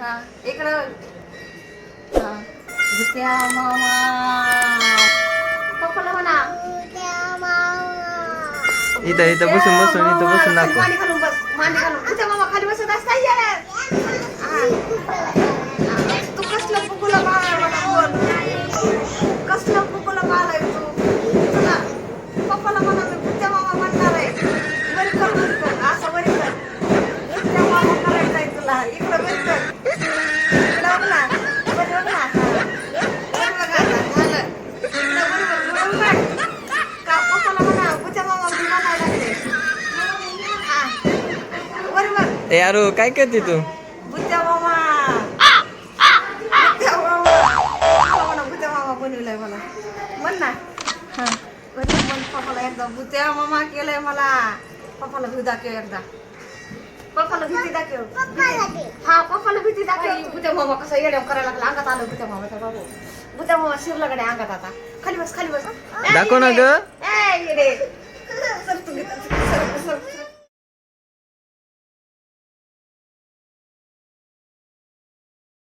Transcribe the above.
इकडं हा. भुत्या मामा पप्पाला म्हणा इथं इथं बसून बसून इथं बसून दाखव मांडी घालून बस मांडी घालून भुत्या मामा खाली बसत असता ये. ए अरे काय करते तू? बुद्ध्या मामा. बुद्ध्या मामा. मला म्हणा बुद्ध्या मामा बनवलंय मला. म्हण ना. हा. पप्पाला एकदा. बुद्ध्या मामा केलंय मला. पप्पाला भीती दाखव एकदा. पप्पाला भीती दाखव. हा पप्पाला भीती दाखव. बुद्ध्या मामा कसं येड्या करायला लागला. अंगात आलं बुद्ध्या मामाच्या बाबू. बुद्ध्या मामा शिरला गड्या अंगात आता. खाली बस खाली बस. दाखव ना ग.